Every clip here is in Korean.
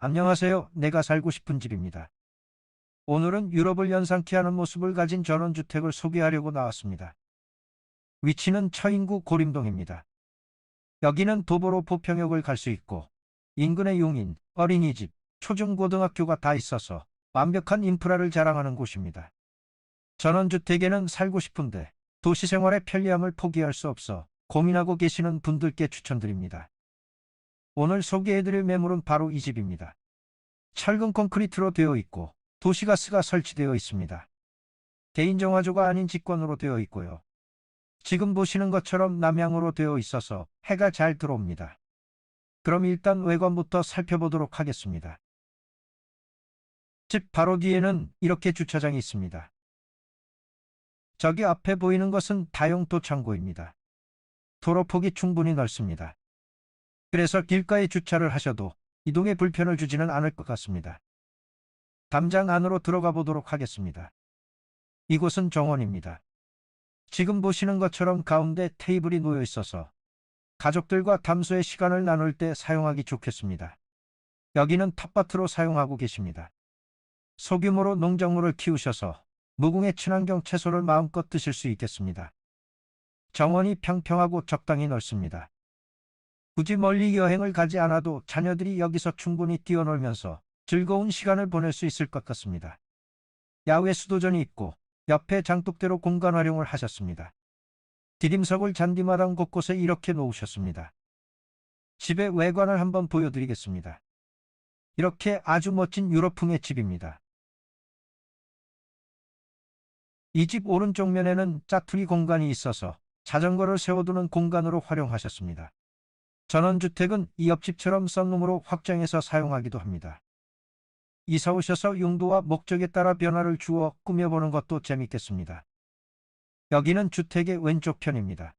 안녕하세요. 내가 살고 싶은 집입니다. 오늘은 유럽을 연상케 하는 모습을 가진 전원주택을 소개하려고 나왔습니다. 위치는 처인구 고림동입니다. 여기는 도보로 보평역을 갈 수 있고 인근에 용인, 어린이집, 초중고등학교가 다 있어서 완벽한 인프라를 자랑하는 곳입니다. 전원주택에는 살고 싶은데 도시생활의 편리함을 포기할 수 없어 고민하고 계시는 분들께 추천드립니다. 오늘 소개해드릴 매물은 바로 이 집입니다. 철근 콘크리트로 되어 있고 도시가스가 설치되어 있습니다. 개인정화조가 아닌 직권으로 되어 있고요. 지금 보시는 것처럼 남향으로 되어 있어서 해가 잘 들어옵니다. 그럼 일단 외관부터 살펴보도록 하겠습니다. 집 바로 뒤에는 이렇게 주차장이 있습니다. 저기 앞에 보이는 것은 다용도 창고입니다. 도로폭이 충분히 넓습니다. 그래서 길가에 주차를 하셔도 이동에 불편을 주지는 않을 것 같습니다. 담장 안으로 들어가 보도록 하겠습니다. 이곳은 정원입니다. 지금 보시는 것처럼 가운데 테이블이 놓여 있어서 가족들과 담소의 시간을 나눌 때 사용하기 좋겠습니다. 여기는 텃밭으로 사용하고 계십니다. 소규모로 농작물을 키우셔서 무궁의 친환경 채소를 마음껏 드실 수 있겠습니다. 정원이 평평하고 적당히 넓습니다. 굳이 멀리 여행을 가지 않아도 자녀들이 여기서 충분히 뛰어놀면서 즐거운 시간을 보낼 수 있을 것 같습니다. 야외 수도전이 있고 옆에 장독대로 공간 활용을 하셨습니다. 디딤석을 잔디마당 곳곳에 이렇게 놓으셨습니다. 집의 외관을 한번 보여드리겠습니다. 이렇게 아주 멋진 유럽풍의 집입니다. 이 집 오른쪽 면에는 짜투리 공간이 있어서 자전거를 세워두는 공간으로 활용하셨습니다. 전원주택은 이 옆집처럼 썬룸으로 확장해서 사용하기도 합니다. 이사 오셔서 용도와 목적에 따라 변화를 주어 꾸며보는 것도 재밌겠습니다. 여기는 주택의 왼쪽 편입니다.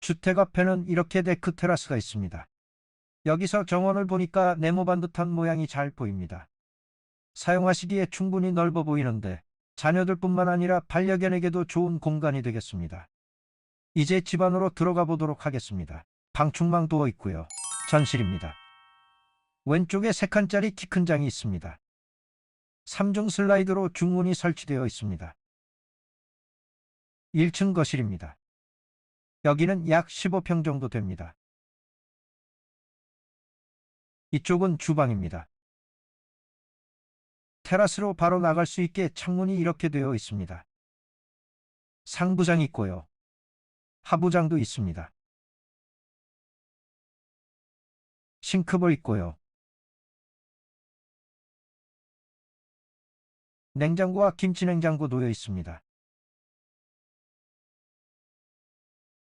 주택 앞에는 이렇게 데크 테라스가 있습니다. 여기서 정원을 보니까 네모반 듯한 모양이 잘 보입니다. 사용하시기에 충분히 넓어 보이는데 자녀들 뿐만 아니라 반려견에게도 좋은 공간이 되겠습니다. 이제 집 안으로 들어가 보도록 하겠습니다. 방충망 도어 있고요. 전실입니다. 왼쪽에 3칸짜리 키 큰 장이 있습니다. 3중 슬라이드로 중문이 설치되어 있습니다. 1층 거실입니다. 여기는 약 15평 정도 됩니다. 이쪽은 주방입니다. 테라스로 바로 나갈 수 있게 창문이 이렇게 되어 있습니다. 상부장 있고요. 하부장도 있습니다. 싱크볼 있고요. 냉장고와 김치냉장고 놓여 있습니다.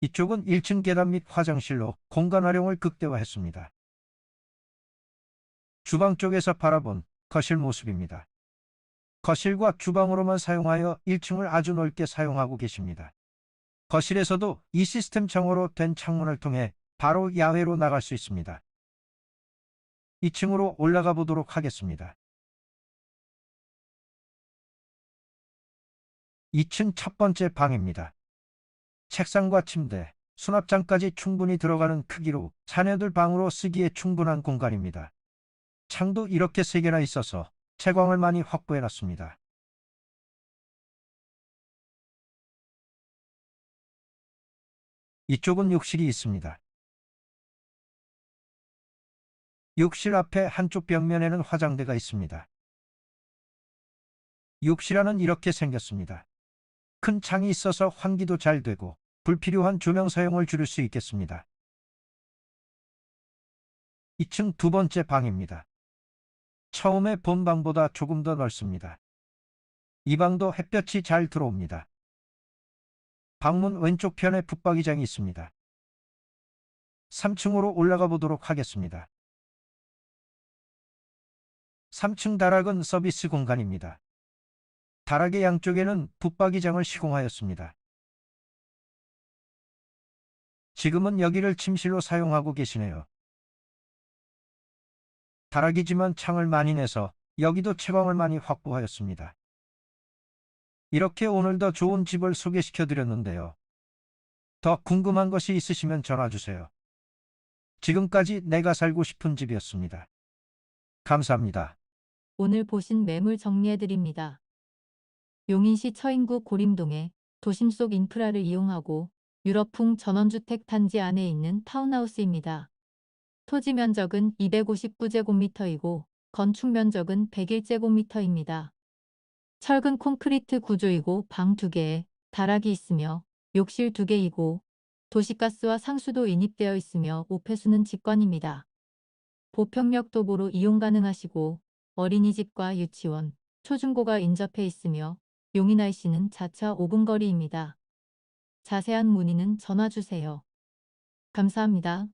이쪽은 1층 계단 및 화장실로 공간 활용을 극대화했습니다. 주방 쪽에서 바라본 거실 모습입니다. 거실과 주방으로만 사용하여 1층을 아주 넓게 사용하고 계십니다. 거실에서도 이 시스템 창호로 된 창문을 통해 바로 야외로 나갈 수 있습니다. 2층으로 올라가 보도록 하겠습니다. 2층 첫 번째 방입니다. 책상과 침대, 수납장까지 충분히 들어가는 크기로 자녀들 방으로 쓰기에 충분한 공간입니다. 창도 이렇게 3개나 있어서 채광을 많이 확보해 놨습니다. 이쪽은 욕실이 있습니다. 욕실 앞에 한쪽 벽면에는 화장대가 있습니다. 욕실 안은 이렇게 생겼습니다. 큰 창이 있어서 환기도 잘 되고 불필요한 조명 사용을 줄일 수 있겠습니다. 2층 두 번째 방입니다. 처음에 본 방보다 조금 더 넓습니다. 이 방도 햇볕이 잘 들어옵니다. 방문 왼쪽 편에 붙박이장이 있습니다. 3층으로 올라가 보도록 하겠습니다. 3층 다락은 서비스 공간입니다. 다락의 양쪽에는 붙박이장을 시공하였습니다. 지금은 여기를 침실로 사용하고 계시네요. 다락이지만 창을 많이 내서 여기도 채광을 많이 확보하였습니다. 이렇게 오늘 더 좋은 집을 소개시켜 드렸는데요. 더 궁금한 것이 있으시면 전화 주세요. 지금까지 내가 살고 싶은 집이었습니다. 감사합니다. 오늘 보신 매물 정리해드립니다. 용인시 처인구 고림동에 도심 속 인프라를 이용하고 유럽풍 전원주택 단지 안에 있는 타운하우스입니다. 토지 면적은 259제곱미터이고 건축 면적은 101제곱미터입니다. 철근 콘크리트 구조이고 방 2개에 다락이 있으며 욕실 2개이고 도시가스와 상수도 인입되어 있으며 오폐수는 직관입니다. 보평역 도보로 이용 가능하시고 어린이집과 유치원, 초중고가 인접해 있으며 용인 IC는 자차 5분 거리입니다. 자세한 문의는 전화 주세요. 감사합니다.